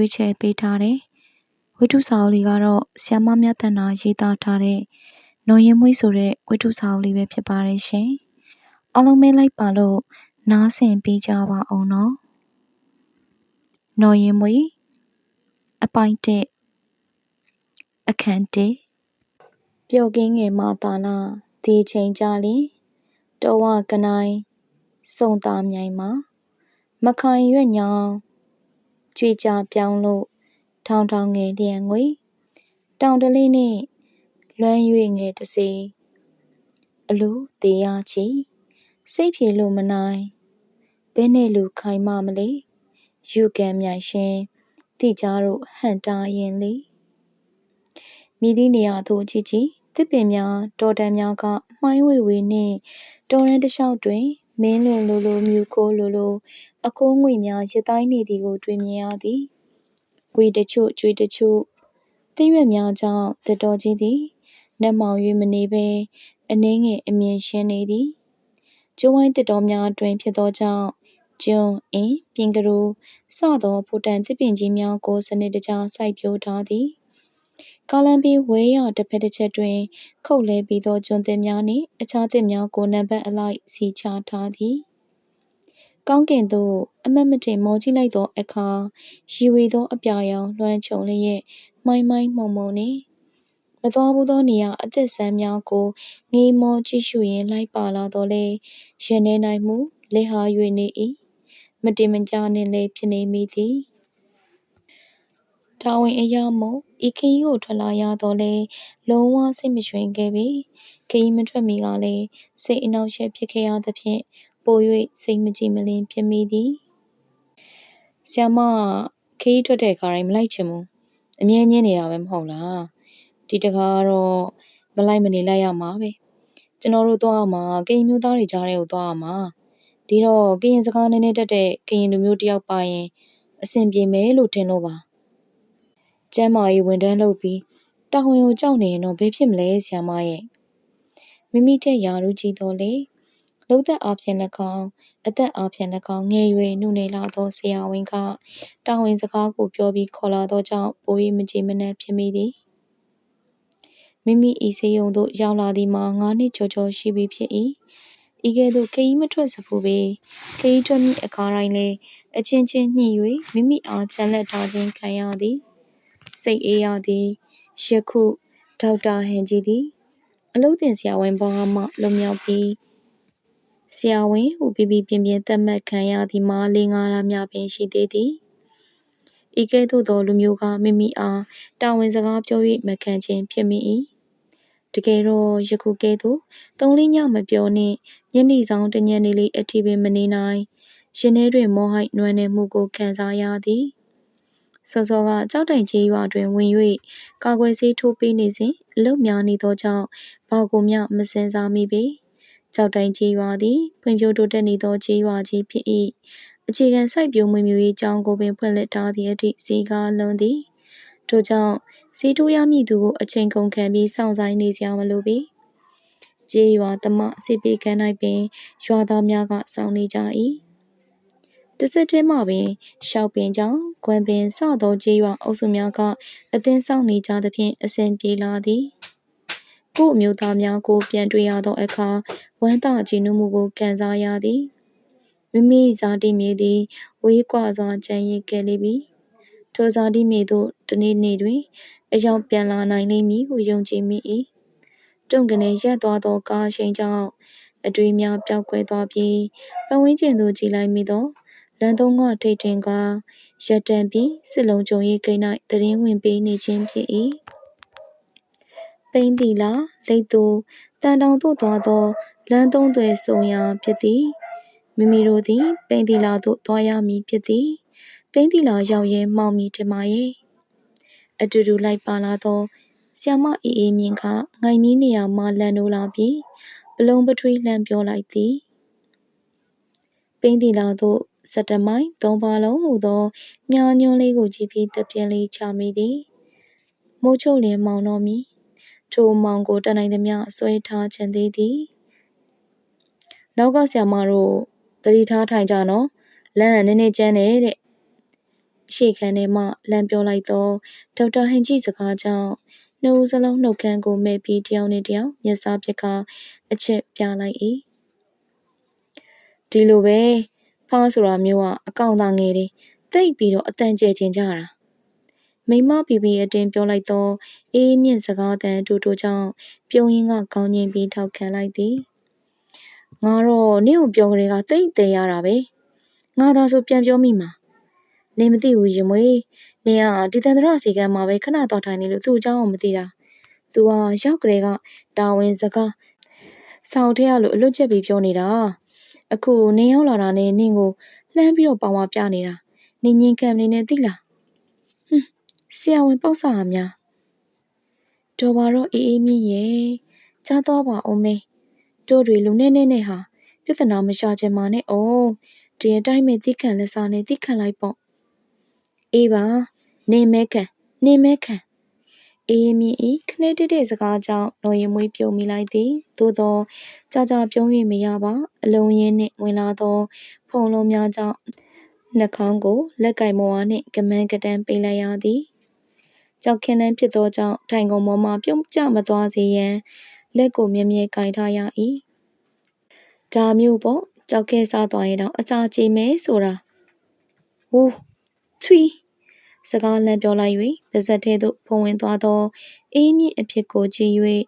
လို့ရွေးချယ်ပေးထားတယ်။ဝတ္ထုစာအုပ်လေးကတော့ဆ iam မမြတ်တနာရေးသားထားတဲ့နော်ရင်မွေးဆိုတဲ့ဝတ္ထုစာအုပ်လေးပဲဖြစ်ပါတယ်ရှင်။အားလုံးပဲလိုက်ပါလို့နားဆင်ပေးကြပါအောင်နော်။နော်ရင်မွေးအပိုင်းတစ်အခန်းတစ်ပျော်ကင်းငယ်မသာနာဒီချိန်ကြလင်တောဝကနိုင်စုံသားမြိုင်မှာမခိုင်ရွက်ညောင်း ကြွေကြပြောင်းလို့ ထောင်ထောင်ငယ်လျံငွေ တောင်တလေးနှင့် လွမ်း၍ငယ်တစေအလူသေးရချီစိတ်ဖြေလို့မနိုင်ဘဲနဲ့လူ ခိုင်မမလေးယူကံမြိုင်ရှင်တိကြတို့ဟန်တာရင်လေမိသည့်နေရာသို့ကြည့်ကြည့်တစ်ပင်များ တော်တန်များက မှိုင်းဝေဝေနှင့် တော်ရန်တစ်လျှောက်တွင် မင်းလွင်လိုလို မြူခိုးလိုလို အခိုးငွေများရတိုင်းနေသည်ကို တွေ့မြင်ရသည်ဝေတချို့ ကြွေတချို့တိရွက်များကြောင့်တတော်ကြီးသည်နတ်မောင်၍မနေဘဲ အနှင်းငယ်အမြင်ရှင်းနေသည်ကျိုးဝိုင်းတစ်တော်များတွင်ဖြစ်သောကြောင့် ကျွန်း အင်းပြင်ကရို စသော ဖိုတန်တစ်ပင်ကြီးများကို စနစ်တကျ စိုက်ပျိုးထားသည် ကားလမ်းဘေးဝဲယာတစ်ဖက်တစ်ချက်တွင် ခုတ်လှဲပြီးသော ကျွန်းသစ်များနှင့် အခြားသစ်များကို နံပါတ်အလိုက် စီချထားသည်။ကောင်းကင်သို့ အမှတ်မထင် မော်ကြည့်လိုက်သောအခါရီဝေသော အပြာရောင် လွှမ်းခြုံလျက်မှိုင်းမှိုင်းမှုန်မှုန်နှင့် မသွားဘူးသောနေရာ အသစ်အဆန်းများကို ငေးမောကြည့်ရှုရင်း လိုက်ပါလာသော်လည်း ရင်ထဲ၌မူ လစ်ဟာ၍နေ၏။မတင်မကျနှင့်လည်း ဖြစ်နေမိသည် တာဝန်အရမို့ ဤခရီးကိုထွက်လာရသော်လည်းလုံးဝစိတ်မရွှင်ခဲ့ပေ။ခရီးမထွက်မီကလည်းစိတ်အနှောင့်အယှက်ဖြစ်ခဲ့ရသဖြင့်ပို၍စိတ်မကြည်မလင်ဖြစ်မိသည်။ဆရာမခရီးထွက်တဲ့အခါတိုင်းမလိုက်ချင်ဘူး။အမြဲငြင်းနေတာပဲမဟုတ်လား။ဒီတခါကတော့မလိုက်မနေလိုက်ရမှာပဲ။ကျွန်တော်တို့သွားရမှာကရင်မျိုးသားတွေကြားထဲကိုသွားရမှာ။ဒီတော့ကရင်စကားနည်းနည်းတတ်တဲ့ကရင်လူမျိုးတယောက်ပါရင်အဆင်ပြေမယ်လို့ထင်လို့ပါ ကျန်းမာရေးဝန်ထမ်းလုပ်ပြီး တာဝန်ကိုကြောက်နေရင်တော့ ဘယ်ဖြစ်မလဲ ဆရာမရဲ့။မိမိထက် ရာထူးကြီးသော်လည်း လုပ်သက်အားဖြင့်၎င်း အသက်အားဖြင့်၎င်း ငယ်ရွယ်နုနယ်လှသော ဆရာဝန်က တာဝန်စကားကိုပြောပြီး ခေါ်လာသောကြောင့် ပို၍မကျေမနပ်ဖြစ်မိသည်။မိမိဤဆေးရုံသို့ ရောက်လာသည်မှာ ငါးနှစ်ကျော်ကျော်ရှိပြီဖြစ်၏။ဤကဲ့သို့ ခရီးမထွက်စဖူးပေ။ခရီးထွက်မည့်အခါတိုင်းလည်း အချင်းချင်းညှိ၍မိမိအား ချန်လှပ်ထားခြင်းခံရသည် စိတ်အေးရသည်ယခုဒေါက်တာဟန်ကြီးသည် အလုပ်သင်ဆရာဝန်ဘဝမှလွန်မြောက်ပြီးဆရာဝန်ဟုပြပြပြင်းပြင်းသတ်မှတ်ခံရသည်မှာလေးငါးလများပင်ရှိသေးသည်ဤကဲ့သို့သောလူမျိုးကမိမိအားတာဝန်စကားပြော၍မခံခြင်းဖြစ်မိ၏တကယ်တော့ယခုကဲ့သို့သုံးလေးညမပြောနှင့်ညနေဆောင်တညနေလေးအထိပင်မနေနိုင်ရင်ထဲတွင်မောဟိုက်နွမ်းနယ်မှုကိုခံစားရသည် စောစောကကျောက်တိုင်ကျေးရွာတွင်ဝင်၍ကာကွယ်ဆေးထိုးပေးနေစဉ်အလုပ်များနေသောကြောင့်ဘာကိုမျှမစင်စားမိပေ။ကျောက်တိုင်ကျေးရွာသည်ဖွံ့ဖြိုးတိုးတက်နေသောကျေးရွာကြီးဖြစ်၏။အခြေခံစိုက်ပျိုးမွေးမြူရေးကျောင်းကိုပင်ဖွင့်လှစ်ထားသည့်အထိဈေးကားလွန်းသည်။ထို့ကြောင့်ဆေးထိုးရမည့်သူကိုအချိန်ကုန်ခံပြီးစောင့်ဆိုင်းနေစရာမလိုပေ။ကျေးရွာဓမ္မစစ်ဘေးကမ်း၌ပင်ရွာသားများကစောင့်နေကြ၏ တဆက်တည်းမှာပင်ရှောက်ပင်ကြောင့်ဂွမ်ပင်စသောကျေးရွာအုပ်စုများကအသင်းစောင့်နေကြသဖြင့်အစဉ်ပြေလာသည်ကို့အမျိုးသားများကိုပြန်တွေ့ရသောအခါဝမ်းသာကြည်နူးမှုကိုခံစားရသည်မိမိဇာတိမြေသည်ဝေးကွာစွာကြံရည်ခဲ့လေပြီထိုဇာတိမြေသို့တနေ့နေ့တွင်အရောက်ပြန်လာနိုင်လိမ့်မည်ဟုယုံကြည်မိ၏တုံကနေရက်သွားသောကားရှိန်ကြောင့်အတွေးများပျောက်ကွယ်သွားပြီးပတ်ဝန်းကျင်သို့ကြည်လိုက်မိသော လမ်းသုံးကထိပ်တွင်ကရပ်တန့်ပြီး စစ်လုံးကြုံရေးဂိတ်၌သတင်းဝင်ပေးနေခြင်းဖြစ်၏ပိန်းတီလာလိတ်သူတန်တောင်သို့သွားသော လမ်းသုံးသွယ်ဆုံရာဖြစ်သည် မိမိတို့သည် ပိန်းတီလာသို့ သွားရမည်ဖြစ်သည် ပိန်းတီလာရောက်ရဲမောင်မီထမရဲ့ အတူတူလိုက်ပါလာသောဆ iam မအေးအေးမြင့်က ငိုင်နီးနေရာမှ လန်နိုးလာပြီးပလုံးပထွေးလှမ်းပြောလိုက်သည် ပိန်းတီလာသို့ စက်တမိုင်သုံးပါလုံးဟူသောမြားညွှန်းလေးကိုကြည့်ပြီးသဖြင့်လေးချမိသည်မိုးချုပ်လျင်မောင်တော်မီထိုမောင်ကိုတတ်နိုင်သမျှဆွဲထားခြင်းသေးသည်နောက်ကဆရာမတို့တတိထားထိုင်ကြနော်လမ်းကနည်းနည်းကျန်းတယ်တဲ့ရှေ့ခန်းထဲမှလှမ်းပြောလိုက်သောဒေါက်တာဟန်ကြီးစကားကြောင့်နှစ်ဦးစလုံးနှုတ်ခမ်းကိုမဲ့ပြီးတယောက်နဲ့တယောက်မျက်စားဖြစ်ကအချက်ပြလိုက်၏ဒီလိုပဲ ဖားဆိုတာမျိုးကအကောင်သားငယ်တယ်တိတ်ပြီးတော့အတန်ကျဲချင်းကြတာမိမပီပီအတင်းပြောလိုက်သောအေးမြင့်စကားတန်တူတူကြောင့်ပြုံးရင်းကကောင်းငင်ပြီးထောက်ခံလိုက်သည်ငါတော့နင့်ကိုပြောကြတဲ့ကတိတ်သေးရတာပဲငါသာဆိုပြန်ပြောမိမှာနေမသိဘူးရင်မွေနေကဒီတန်တရစီကံမှာပဲခဏတော့ထိုင်နေလို့သူ့အကြောင်းကိုမသိတာသူကရောက်ကလေးကတာဝန်စကားဆောင်းထရလို့အလွတ်ချက်ပြီးပြောနေတာ အခုနင်းရောက်လာတာနဲ့နင်းကိုလှမ်းပြီးတော့ပေါင်ဝပြနေတာနင်းငင်းခံနေနဲ့သိလားဟွန်းဆရာဝန်ပေါ့ဆာများတော်ပါတော့အေးအေးမြင့်ရဲ့ကြားတော့ပါအောင်မေတို့တွေလူနဲ့နဲ့နဲ့ဟာပြဿနာမရှာချင်ပါနဲ့အောင်ဒီအတိုင်းပဲတိခံလက်စားနဲ့တိခံလိုက်ပေါ့အေးပါနေမဲခံနေမဲခံ အေးမြင့်ဤခနဲ့တိတဲ့စကားကြောင့်တော်ရင်မွေးပြုံမိလိုက်သည်သို့သောကြာကြာပြုံး၍မရပါအလုံးရင်းနှင့်ဝင်လာသော ဖုံလုံးများကြောင့်နှာခေါင်းကိုလက်ကင်မဝါနှင့်ကမန်းကတန်းပိတ်လိုက်ရသည်ကြောက်ခင်းလန်းဖြစ်သောကြောင့်ထိုင်ကုန်ပေါ်မှပြုံးကျမသွားစေရန်လက်ကိုမြဲမြဲကင်ထားရ၏ဒါမျိုးပေါ့ကြောက်ခဲစားသွားရင်တော့အစာကြေမယ်ဆိုတာဟိုးချွီ စကားလန့်ပြောလိုက်၍ပါဇက်ထဲသို့ဖုံဝင်သွားသောအေးမြင့်အဖြစ်ကိုကြည့်၍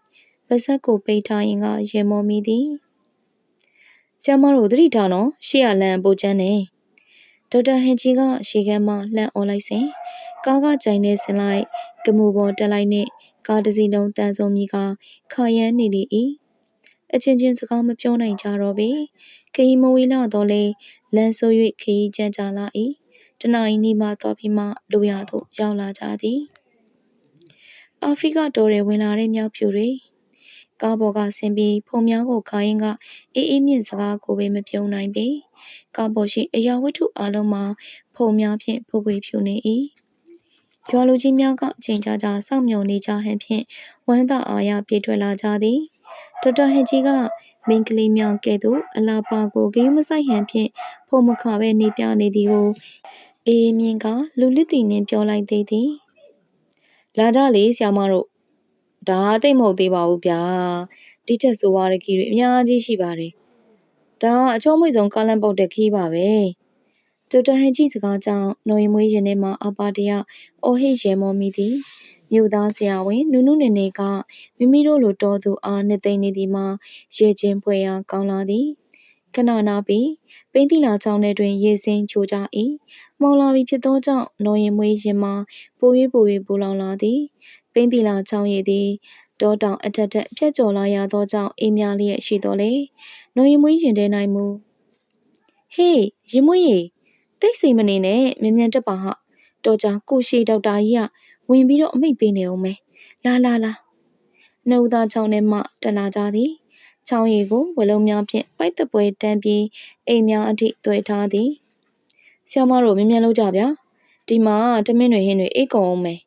ပါဇက်ကိုပိတ်ထားရင်ကရင်မောမိသည်ဆရာမတို့သတိထားနော်ရှေ့ကလမ်းပိုချမ်းနေဒေါက်တာဟန်ချီကရှေ့ကမ်းမှလှမ်းអော်လိုက်စဉ်ကားကကြိုင်နေစင်လိုက်ကမှုပေါ်တက်လိုက်နှင့်ကားတစ်စီးလုံးတန်ဆုံမိကခါရမ်းနေလေ၏အချင်းချင်းစကားမပြောနိုင်ကြတော့ပေခရီးမဝေးလာတော့လေလမ်းဆိုး၍ခရီးကြမ်းကြလာ၏ တနအီနီမှတော့ပြီးမှလူရသို့ရောက်လာကြသည်အာဖရိကတော်တွေဝင်လာတဲ့မြောက်ဖြူတွေကားပေါ်ကဆင်းပြီးဖုံများကိုခါရင်ကအေးအေးမြင့်စကားကိုပဲမပြုံးနိုင်ပေကားပေါ်ရှိအရာဝတ္ထုအလုံးမှာဖုံများဖြင့်ဖူးပွေဖြူနေ၏ရွာလူကြီးများကအချိန်ကြာကြာစောင့်မျှော်နေကြဟန်ဖြင့်ဝမ်းသာအားရပြေးထွက်လာကြသည်ဒေါက်တာဟန်ကြီးကမိန်းကလေးများကဲ့သို့အလားပါကိုဂိမ်းမဆိုင်ဟန်ဖြင့်ဖုံမခပဲနေပြနေသည်ကို အေးမြင့်ကလူလစ်တီနှင့်ပြောလိုက်သေးသည်လာကြလေဆရာမတို့ဒါအသိမဟုတ်သေးပါဘူးဗျာဒီထက်ဆိုးရတဲ့ခီးတွေအများကြီးရှိပါတယ်ဒါအချုံးမွေဆုံးကားလမ်းပုတ်တဲ့ခီးပါပဲဒေါက်တာဟန်ကြီးစကားကြောင့်နှုံရင်မွေးရင်ထဲမှာအပါတရအော်ဟစ်ရဲမောမိသည်မြို့သားဆရာဝန်နုနုနေနေကမိမိတို့လိုတော်သူအားနှစ်သိမ့်နေသည်မှာရဲချင်းဖွဲရာကောင်းလာသည်ခဏနာပြီးပိန်းတိလာချောင်းထဲတွင်ရေစင်းချိုကြ၏ မောင်လာပြီဖြစ်သောကြောင့်နော်ရင်မွေးရင်မှာပို၍ပို၍ပူလောင်လာသည်ပိန်းတိလာချောင်းရည်သည်တောတောင်အထက်ထက်ဖြတ်ကျော်လာရသောကြောင့်အေးများလျက်ရှိတော်လေနော်ရင်မွေးရင်ထဲနိုင်မူဟေးရင်မွေးရေတိတ်စိမ်မနေနဲ့မြ мян တက်ပါဟာတော်ကြကိုရှိဒေါက်တာကြီးကဝင်ပြီးတော့အမိတ်ပေးနေအောင်မယ်လာလာလာနှုတ်သားချောင်းထဲမှတက်လာကြသည်ချောင်းရည်ကိုဝလုံးများဖြင့်ပိုက်တပွဲတန်းပြီးအိမ်များအထိသွဲထားသည် ဆရာမတို့မြန်မြန်လုပ်ကြဗျာဒီမှာတမင်းတွေဟင်းတွေအိတ်ကုန်အောင်မယ်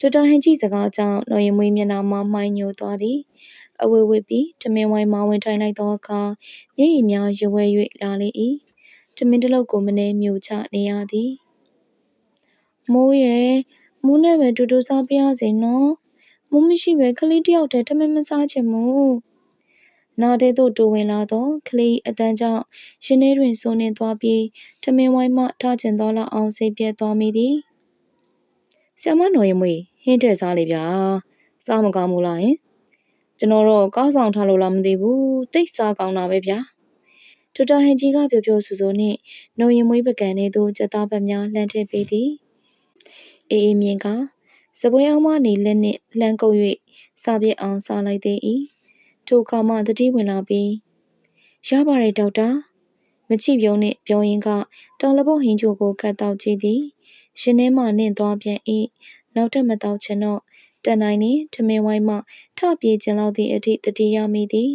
ဒေါက်တာဟင်ကြီးစကားကြောင့်နှော်ရင်မွေးမျက်နှာမှာမှိုင်းညိုသွားသည်အဝေဝေပြီးတမင်ဝိုင်းမှာဝင်ထိုင်လိုက်သောအခါမျက်ရည်များရွယ်ဝဲ၍လာလေ၏တမင်တလုတ်ကိုမနှဲမြို့ချနေရသည်မိုးရဲ့မူးနဲ့ပဲတူတူစားပြရစေနော်မူးမရှိပဲခလေးတယောက်တည်းတမင်မစားချင်ဘူး နားထဲသို့ တိုးဝင်လာသော ကလေးအတန်းကြောင့်ရှင်ထဲတွင် စိုးနှင်းသွားပြီး ထမင်းဝိုင်းမှထားကျင်သွားလောက်အောင် စိတ်ပြက်သွားမိသည်ဆ iam မနော်ရမွေ ဟင်းတဲ့စားလေဗျာ စားမကောင်းဘူးလားယင် ကျွန်တော်တော့ကောက်ဆောင်ထားလို့လားမသိဘူးတိတ်စားကောင်းတာပဲဗျာထူတာဟန်ကြီးက ပျော်ပျော်ဆူဆူနှင့်နှုံရင်မွေးပကံနေသို့ ကြက်သားပတ်များ လှမ်းထည့်ပေးသည် အေးအေးမြင့်ကစပွဲအောင်မနေ လက်နှင့်လှမ်းကုပ်၍စားပြစ်အောင် စားလိုက်သေး၏ ထိုအခါမှတတိဝင်လာပြီး ရပါတယ်ဒေါက်တာ မချိပြုံးနှင့် ပြောရင်းကတော်လပုတ်ဟင်းချိုကိုကတ်တောက်ကြည့်သည်ရှင်ထဲမှနင့်သွားပြန်၏နောက်ထပ်မတောက်ချင်တော့တန်နိုင်နှင့်ထမင်းဝိုင်းမှ ထပြေးခြင်းလောက်သည့်အထိတတိယမိသည်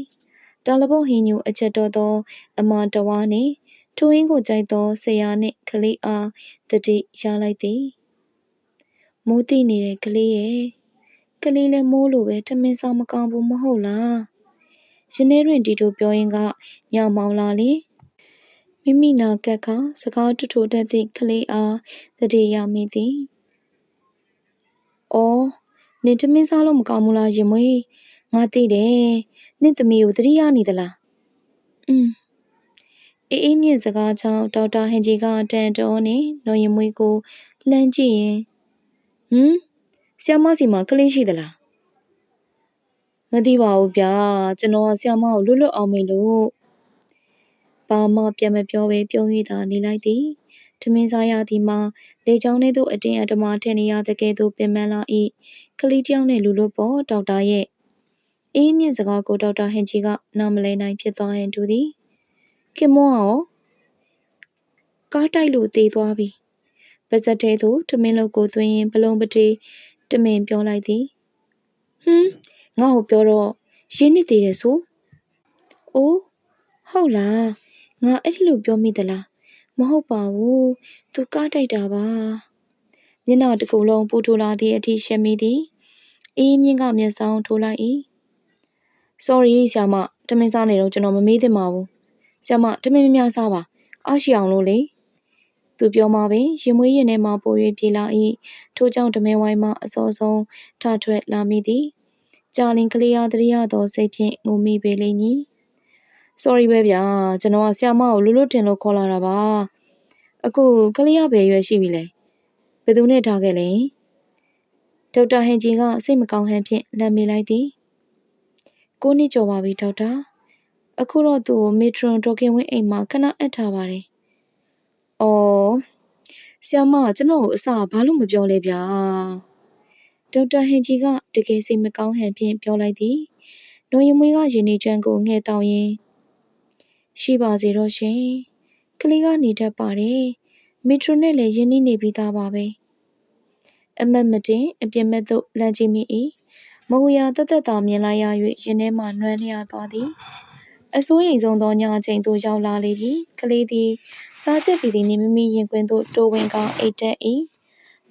တော်လပုတ်ဟင်းညို အချက်တော်သော အမတဝါနှင့် ထိုရင်းကိုကြိုက်သော ဆရာနှင့် ကလေးအားတတိရလိုက်သည် မိုးတိနေတဲ့ ကလေးရဲ့ကလေးလည်း မိုးလိုပဲ ထမင်းစားမကောင်းဘူး မဟုတ်လား ရင်းထဲတွင်ဒီလိုပြောရင်းကညောင်မောင်လာလေမမိမိနာကပ်ခါစကားထွထိုတတ်သည့် ကလေးအား သတိရမိသည်။အော် နင်ထမင်းစားလို့ မကောင်းဘူးလား ရင်မွေး ငါသိတယ် နင့်သမီးကို သတိရနေသလား။อืมအေးအေးမြင့်စကားကြောင့် ဒေါက်တာဟန်ဂျီကတန်တော်နဲ့ နော်ရင်မွေးကို လှမ်းကြည့်ရင်ဟမ်ဆရာမစီမှာ ကလေးရှိသလား မသိပါဘူးဗျာကျွန်တော်ကဆရာမကိုလွတ်လွတ်အောင်မေးလို့ဘာမှပြန်မပြောဘဲပြုံး၍သာနေလိုက်သည်ထမင်းစားရသည်မှာလေချောင်းထဲသို့အတင်းအဓမ္မထည့်နေရသကဲ့သို့ပင်ပန်းလာ၏ကလေးတယောက်နှင့်လူလို့ပေါ်ဒေါက်တာရဲ့အေးမြင့်စကားကိုဒေါက်တာဟန်ချီကနားမလဲနိုင်ဖြစ်သွားဟန်တူသည်ခင်မောရောကားတိုက်လို့တေးသွားပြီပါဇက်ထဲသို့ထမင်းလုပ်ကိုသွင်းရင်ဘလုံးပတေးတမင်ပြောလိုက်သည်ဟွန်း ငါ့ကိုပြောတော့ရင်းနစ်သေးတယ်ဆိုအိုးဟုတ်လားငါအဲ့ဒီလိုပြောမိသလားမဟုတ်ပါဘူးသူကားတိုက်တာပါမျက်နှာတစ်ခုလုံးပူထိုးလာသည့်အထိရှက်မိသည်အေးမြင့်ကမျက်စောင်းထိုးလိုက်၏။ sorry ဆရာမတမင်စားနေတော့ကျွန်တော်မမေးသင့်ပါဘူး။ဆရာမတမင်မများစားပါ။အားရှိအောင်လို့လေ။သူပြောမှပင်ရင်မွေးရင်ထဲမှပို၍ပြေလာ၏ထို့ကြောင့်တမင်ဝိုင်းမှအစောဆုံးထထွက်လာမိသည်။ ကြာလင်ကလေးအားတရိယသောစိတ်ဖြင့်ငိုမိပေလိမ့်မည်။ sorry ပဲဗျာကျွန်တော်ကဆရာမကိုလွတ်လွတ်တင်လို့ခေါ်လာတာပါ။အခုကလေးကဘယ်ရွယ်ရှိပြီလဲ။ဘယ်သူနဲ့ထားခဲ့လဲ။ဒေါက်တာဟန်ဂျီကစိတ်မကောင်းဟန်ဖြင့်လမ်းမေးလိုက်သည်။ကိုနှစ်ကျော်ပါပြီဒေါက်တာ။အခုတော့သူ့ကိုမေထရွန်ဒေါ်ခင်ဝင်းအိမ်မှာခဏအပ်ထားပါတယ်။အော်ဆရာမကကျွန်တော်ကိုအစဘာလို့မပြောလဲဗျာ။ ဒေါက်တာဟန်ဂျီက တကယ်စိတ်မကောင်းဟန်ဖြင့် ပြောလိုက်သည်။နိုရင်မွေးကရင်နေကျွမ်းကို ငှဲ့တောင်းရင်ရှိပါစေတော့ရှင်။ကလေးကနေတတ်ပါတယ်။မီထရိုနဲ့လည်း ရင်းနှီးနေပြီးသားပါပဲ။အမတ်မတင် အပြင်ဘက်သို့ လှမ်းကြည့်မိ၏။မဟူရာသက်သက်သာမြင်လိုက်ရ၍ရင်ထဲမှ နွမ်းလျသွားသည်။အစိုးရိမ်ဆုံးသော ညအချိန်သို့ ရောက်လာလေပြီ။ကလေးသည် စားချက်ပြီးသည်နှင့် မိမိရင်ခွင်သို့ တိုးဝင်ကအိပ်တတ်၏။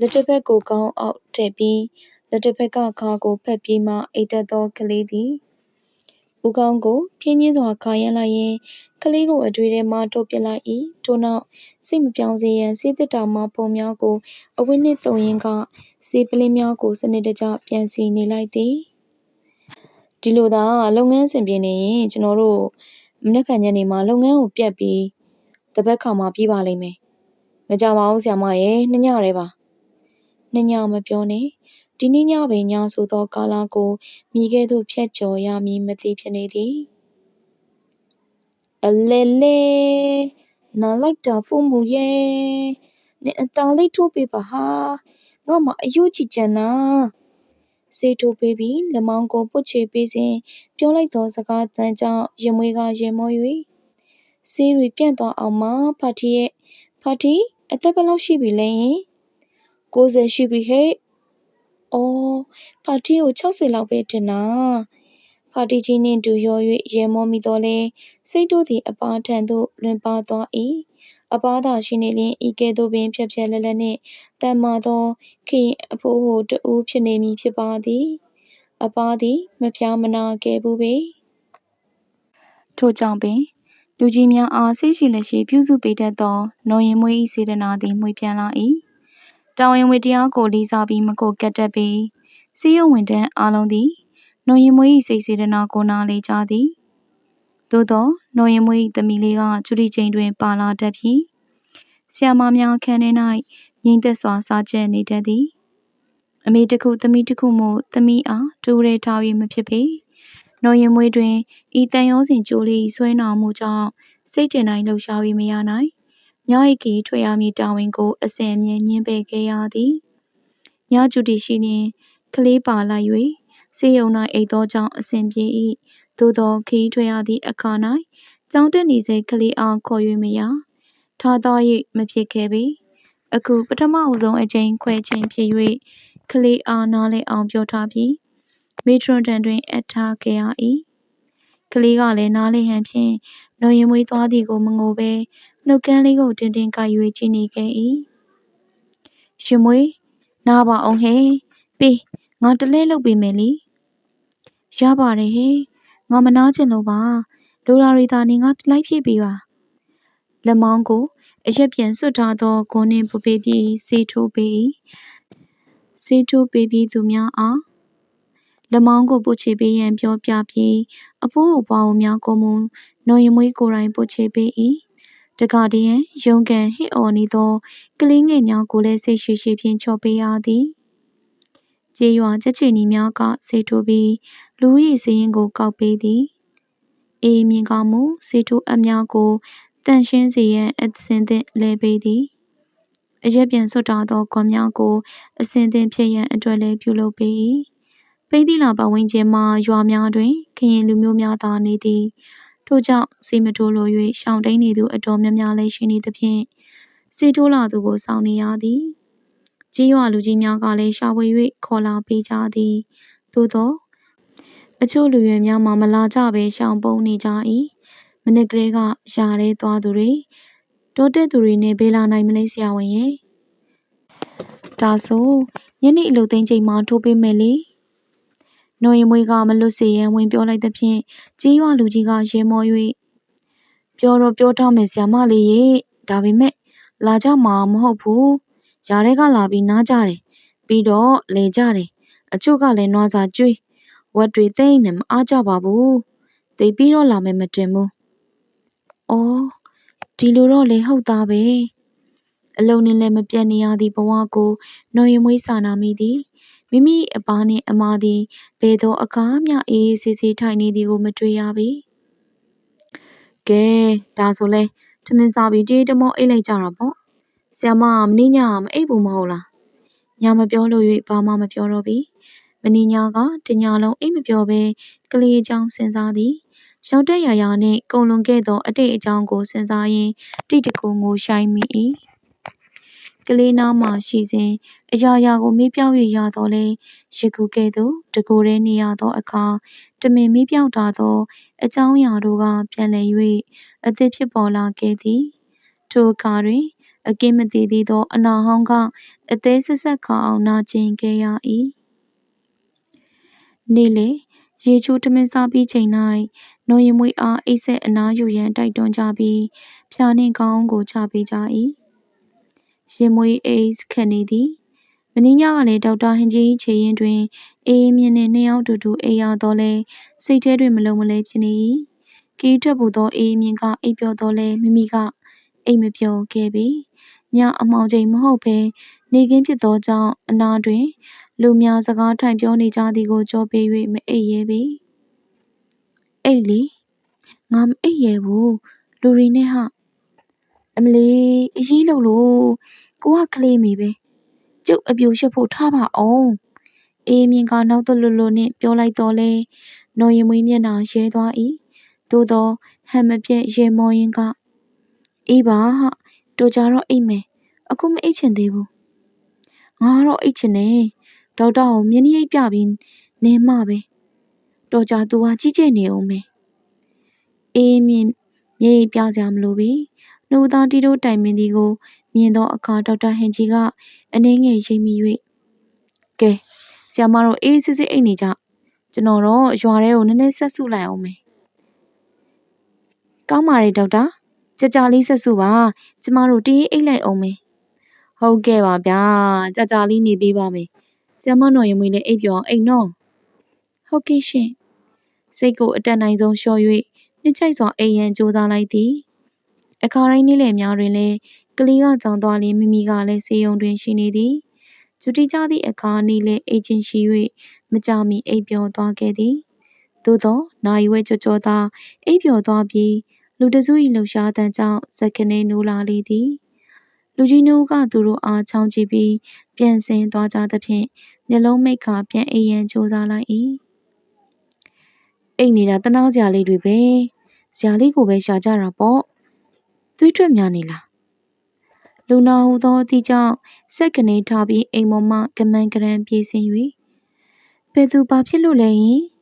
လက်တစ်ဖက်ကို ခေါင်းအောက်ထည့်ပြီး လက်တစ်ဖက်ကခါကိုဖက်ပြီးမှအိပ်တတ်သောကလေးသည်ဦးခေါင်းကိုဖြည်းညှင်းစွာခါရမ်းလိုက်ရင်းကလေးကိုအတွေးထဲမှထုတ်ပစ်လိုက်၏ထို့နောက်စိတ်မပြောင်းစေရန်ဆေးသစ်တာမှပုံများကိုအဝတ်နှင့်သုံးရင်းကဆေးပလင်းများကိုစနစ်တကျပြန်စီနေလိုက်သည်ဒီလိုသာလုပ်ငန်းစဉ်ပြနေရင်ကျွန်တော်တို့မနေ့ဖန်ညနေမှာလုပ်ငန်းကိုပြတ်ပြီးတပတ်ခါမှပြီးပါလိမ့်မယ်မကြပါဘူးဆရာမရဲ့နှညရဲပါနှညမပြောနဲ့ ဒီနေ့ညပင်ညဆိုသောကာလကိုမိခဲ့သို့ဖြတ်ကျော်ရမည်မသိဖြစ်နေသည်အလဲလဲနာလိုက်တာဖို့မူရဲ့နင်အတားလေးထိုးပေးပါဟာငါမှအယုတ်ချီချန်နာစေးထိုးပေးပြီးလက်မောင်းကိုပုတ်ချေပေးစဉ်ပြောလိုက်သောစကားတန်ကြောင့်ရင်မွေးကရင်မော၍ဆေးတွေပြန့်သွားအောင်မဖာတီရဲ့ဖာတီအသက်ဘယ်လောက်ရှိပြီလဲယင်60ရှိပြီဟဲ့ အော်ဖာတီကို60လောက်ပဲတင်တာဖာတီကြီးနှင့်တူရော၍ရဲမောမိတော့လဲစိတ်တို့သည်အပါထံသို့လွင်ပါသွား၏အပါသာရှိနေလျင်ဤကဲ့သို့ပင်ဖြက်ဖြက်လက်လက်နှင့်တန်မာသောခိအဖိုးဟိုတူဖြစ်နေမည်ဖြစ်ပါသည်အပါသည်မဖျားမနာခဲ့ဘူးပေထို့ကြောင့်ပင်လူကြီးများအားစိတ်ရှိလက်ရှိပြုစုပေးတတ်သောနော်ရင်မွေး၏စေတနာသည်မှွေပြန်လာ၏ တာဝန်ဝတ္တရားကိုလေးစားပြီးမကိုကတ်တတ်ပေစီးရုံဝင်တန်းအားလုံးသည်နော်ရင်မွေး၏စိတ်စေတနာကိုနားလေကြသည်သို့သောနော်ရင်မွေး၏သမီးလေးကချူတီချိန်တွင်ပါလာတတ်ပြီးဆီယမများခန်းထဲ၌ငြိမ်သက်စွာစားချက်နေတတ်သည်အမေတစ်ခုသမီးတစ်ခုမို့သမီးအားတူရဲထား၍မဖြစ်ပေနော်ရင်မွေးတွင်ဤတန်ရောစဉ်ကြိုးလေးဆွဲနာမှုကြောင့်စိတ်တင်တိုင်းလှုပ်ရှား၍မရနိုင် ညအိကီထွက်ရမည်တာဝန်ကို အစဉ်အမြဲညှင်းပယ်ခဲ့ရသည်ညကျူတီရှိလျင် ကလေးပါလိုက်၍စေယုံ၌အိတ်သောကြောင့်အစဉ်ပြေ၏သို့သောခီးထွက်ရသည့်အခါ၌ကြောင်းတက်နေစေကလေးအားခေါ်၍မရထားသော၍မဖြစ်ခဲ့ပေအခုပထမအဆုံးအကြိမ်ခွဲခြင်းဖြစ်၍ကလေးအားနားလဲအောင်ပြောထားပြီးမေထရွန်တန်တွင်အပ်ထားခဲ့ရ၏က လေးကလည်းနားလေဟန်ဖြင့်နှုတ်ရင်မွေးသွားသည်ကိုမငိုဘဲနှုတ်ကန်းလေးကိုတင်းတင်းကိုက်၍ကြည့်နေခဲ့၏ရှင်မွေးနားပါအောင်ဟဲ့ပေးငါတလဲလုပ်ပေးမယ်လीရပါတယ်ဟဲ့ငါမနာချင်လို့ပါလိုရာရီသာနေငါလိုက်ဖြည့်ပေးပါလက်မောင်းကိုအရက်ပြန်စွတ်ထားသောဂွန်နှင့်ပုပေပြီးဆေးထိုးပေး၏ဆေးထိုးပေးပြီးသူများအား လက်မောင်းကိုပို့ချပေးရန်ပြောပြပြီး အဖိုးအပွားအိုများကိုမူနော်ရင်မွေးကိုယ်တိုင်ပို့ချပေး၏တခါတရံရုန်းကန်ဟစ်အော်နေသောကလေးငယ်များကိုလည်းစိတ်ရှည်ရှည်ဖြင့်ချော်ပေးရသည်ကျေးရွာကြက်ခြေနီများကဆေးထိုးပြီးလူဦးရေစာရင်းကိုကောက်ပေးသည်အေးမြင့်ကမူဆေးထိုးအပ်များကိုတန့်ရှင်းစေရန်အဆင်သင့်လဲပေးသည်အရက်ပြန်စွတ်ထားသောဂွန်များကိုအဆင်သင့်ဖြစ်ရန်အတွက်လည်းပြုလုပ်ပေး၏ ပိသိလာပတ်ဝန်းကျင်မှ ရွာများတွင်ခရင်လူမျိုးများသာနေသည် ထို့ကြောင့် ဆေးမထိုးလို၍ရှောင်တိန်နေသူ အတော်များများလည်း ရှိနေသဖြင့် ဆေးထိုးလာသူကို စောင့်နေရသည်ကြေးရွာလူကြီးများကလည်း ရှာဖွေ၍ခေါ်လာပေးကြသည် သို့သောအချို့လူရွယ်များမှမလာကြဘဲ ရှောင်ပုန်းနေကြ၏မနက်ကလေးကယာရဲသွားသူတွေတိုးတက်သူတွေနဲ့ဘေးလာနိုင်မလဲ ဆရာဝန်ရဲ့ဒါဆို ညနေအလုပ်သိမ်းချိန်မှာ ထိုးပေးမယ်လေ နော်ရင်မွေးကမလွတ်စေရန်ဝင်ပြောလိုက်သဖြင့်ကြေးရွာလူကြီးကရဲမော၍ပြောတော့ပြောထားမယ်ဆရာမလေးရေဒါပေမဲ့လာကြမှာမဟုတ်ဘူး။ယာထဲကလာပြီးနားကြတယ်။ပြီးတော့လည်ကြတယ်။အချို့ကလည်းနွားစာကျွေး။ဝက်တွေသိမ့်နဲ့မအားကြပါဘူး။သိပြီးတော့လာမယ်မတင်ဘူး။အော်ဒီလိုတော့လေဟုတ်သားပဲ။အလုံးနဲ့လည်းမပြတ်နေရသည့်ဘဝကိုနော်ရင်မွေးစာနာမိသည်။ မိမိအပါနှင့်အမာသည် ဘယ်သောအခါမျှ အေးအေးဆေးဆေးထိုင်နေသည်ကို မတွေ့ရပေ။ကဲ ဒါဆိုလဲ ထမင်းစားပြီး တေးတမောအိတ်လိုက်ကြတာပေါ့။ဆရာမကမနေ့ညက မအိပ်ဘူးမဟုတ်လား။ညာမပြောလို့၍ဘာမှမပြောတော့ပြီ။မနေ့ညကတညလုံးအိပ်မပျော်ဘဲ ကလေးအကြောင်းစဉ်းစားသည်။ရောက်တက်ရာရာနှင့် ကုန်လွန်ခဲ့သော အတိတ်အကြောင်းကို စဉ်းစားရင်း တိတ်တကိုယ်ငိုယိုက်မိ၏။ ကလေးနားမှာရှိစဉ်အရာရာကိုမေ့ပျောက်၍ရသော်လည်းယခုကဲ့သို့တကိုယ်တည်းနေရသောအခါတမင်မေ့ပျောက်ထားသော အကြောင်းအရာတို့ကပြန်လည်၍အသစ်ဖြစ်ပေါ်လာခဲ့သည်။ထိုအခါတွင် အကင်းမသေသေးသော အနာဟောင်းကအသည်းစက်စက်ခါအောင်နာကျင်ခဲ့ရ၏။နေ့လည်ရေချိုးထမင်းစားပြီးချိန်၌နော်ရင်မွေးအားအိပ်စက်အနားယူရန်တိုက်တွန်းကြပြီးဖျာနှင့်ခေါင်းအုံးကိုချပေးကြ၏။ ရင်မွေးအိပ်ခတ်နေသည်။မနေ့ညကလည်းဒေါက်တာဟန်ဂျီ၏ခြေရင်းတွင်အေးအေးမြင့်နှင့်နှစ်ယောက်အတူတူအိပ်ရသော်လည်းစိတ်ထဲတွင်မလုံမလဲဖြစ်နေ၏။ခရီးထွက်ဖူးသောအေးအေးမြင့်ကအိပ်ပျော်သော်လည်းမိမိကအိပ်မပျော်ခဲ့ပေ။ညအမှောင်ချိန်မဟုတ်ဘဲနေ့ခင်းဖြစ်သောကြောင့်အနားတွင်လူများစကားထိုင်ပြောနေကြသည်ကိုကျော်ပေ၍မအိပ်ရဲပေ။အိပ်လေ။ငါမအိပ်ရဲဘူး။လူတွေနဲ့ဟ။ အမလေးအရေးလုပ်လို့ကိုကကလေးမေပဲ။ကျုပ်အပြိုရှပ်ဖို့ထားပါဦး။အေးမြင့်ကနောက်တလွတ်လွတ်နှင့်ပြောလိုက်တော့လဲနော်ရင်မွေးမျက်နှာရဲသွား၏။သို့သောဟန်မပြတ်ရဲမောရင်းကအေးပါဟတော်ကြာတော့အိပ်မယ်အခုမအိပ်ချင်သေးဘူးငါကတော့အိပ်ချင်တယ်ဒေါက်တာကိုမြင်းရိပ်ပြပြီးနေမှပဲတော်ကြာသူဟာကြီးကျယ်နေအောင်မယ်အေးမြင့်မြေရိပ်ပြစရာမလိုပြီ နှုတ်သားတီတို့တိုင်မင်းဒီကို မြင်သောအခါ ဒေါက်တာဟန်ဂျီက အနှင်းငယ်ရိပ်မိ၍ကဲ ဆရာမတို့ အေးစစ်စစ်အိတ်နေကြ ကျွန်တော်တော့ ရွာထဲကို နည်းနည်းဆက်စုလိုက်အောင်မယ် ကောင်းပါရဲ့ဒေါက်တာ ကြာကြာလေးဆက်စုပါ ကျမတို့တေးအိတ်လိုက်အောင်မယ် ဟုတ်ကဲ့ပါဗျာ ကြာကြာလေး နေပေးပါမယ် ဆရာမတော်ရင်မွေးလည်း အိပ်ပျော်အိမ်နော် ဟုတ်ကဲ့ရှင်စိတ်ကို အတက်နိုင်ဆုံး လျှော့၍နှိမ့်ချိုက်စွာ အိမ်ရန်စူးစမ်းလိုက်သည် အခါတိုင်းနေ့လည်များတွင်လည်း ကလေးကကြောင်သွားလျင် မိမိကလည်းစေယုံတွင် ရှိနေသည် ဂျူတီကြသည့်အခါ နေ့လည်အိတ်ချင်းရှိ၍မကြမီ အိပ်ပျော်သွားခဲ့သည် သို့သောနိုင်ဝဲကြောကြောသာ အိပ်ပျော်သွားပြီး လူတစု၏လှုပ်ရှားသံကြောင့် စက္ကနဲနိုးလာလေသည် လူကြီးနှစ်ဦးက သူတို့အား ချောင်းကြည့်ပြီး ပြန်ဆင်းသွားကြသဖြင့် မျက်လုံးမိတ်ခါပြန်အိပ်ရန် ကြိုးစားလိုက်၏အိပ်နေတာတနာစရာလေးတွေပဲ ဇာလေးကိုပဲ ရှာကြတာပေါ့ သွေးထွက်များနေလားလူနာဟူသောအသည့်ကြောင့်စက်ကနေထားပြီးအိမ်ပေါ်မှကမန်းကရန်ပြေးဆင်း၍ဘယ်သူဘာဖြစ်လို့လဲယင်။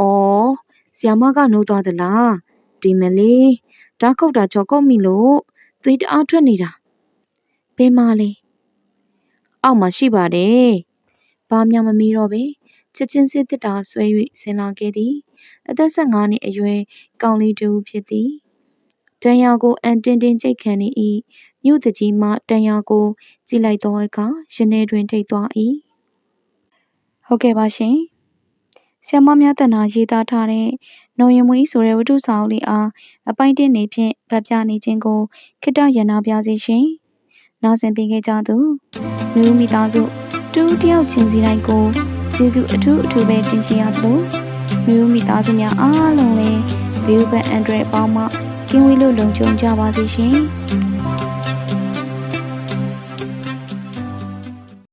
အော်ဆီယမကနိုးသွားသလားဒီမလေးဓာတ်ခုတ်တာချော်ကုတ်မိလို့သွေးတအားထွက်နေတာဘယ်မှာလဲအောက်မှာရှိပါတယ်ဘာမှမမီတော့ပဲချက်ချင်းစစ်တစ်တာဆွဲ၍ဆင်လာခဲ့သည်အသက်15နှစ်အရွယ်ကောင်လေးတူဖြစ်သည် တန်ရာကိုအန်တင်းတင်းကြိတ်ခံနေ၏ညုတကြီးမှတန်ရာကို ကြည့်လိုက်သောအခါရင်ထဲတွင် ထိတ်သွား၏ဟုတ်ကဲ့ပါရှင်ဆ iam မများတဏ္ဍာရေးသားထားတဲ့နော်ရင်မွေးဆိုတဲ့ဝတ္ထုစာအုပ်လေးအားအပိုင်းတစ်နေဖြင့်ဗတ်ပြနေခြင်းကိုခိတ္တရနာပြစေရှင်နားဆင်ပေးခဲ့ကြသူမျိုးမိသားစုတူတယောက်ချင်းစီတိုင်းကိုကျေးဇူးအထူးအထူးပဲတင်ရှိရသလိုမျိုးမိသားစုများအားလုံးလည်းဘေးဥပတ်အန်ဒရယ်ပေါင်းမှ ကင်းဝေးလို့လုံခြုံကြပါစေရှင်